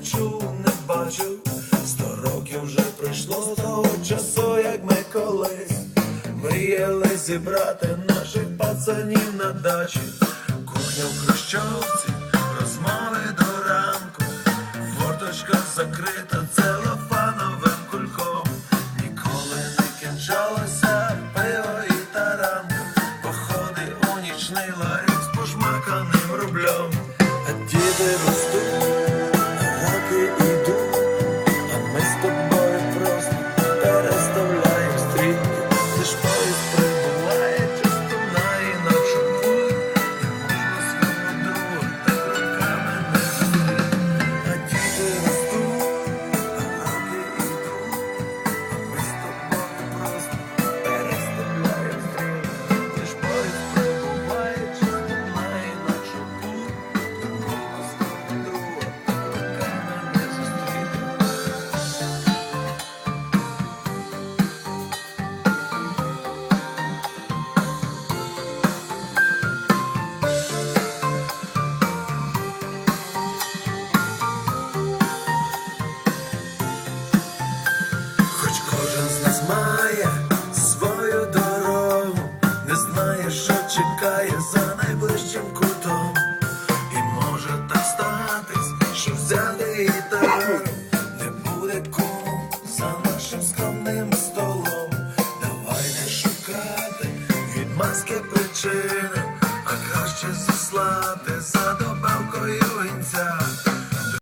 не не бачу. Сто років вже пройшло з того часу, як ми колись мріяли зібрати наших пацанів на дачі, кухня в хрущовці, розмови до ранку, форточка закрита, целофан. найближчим кутом, і може так статись, що взяли і гітару не буде кому за нашим скромним столом. Давай не шукати від маски причини, а краще заслати за.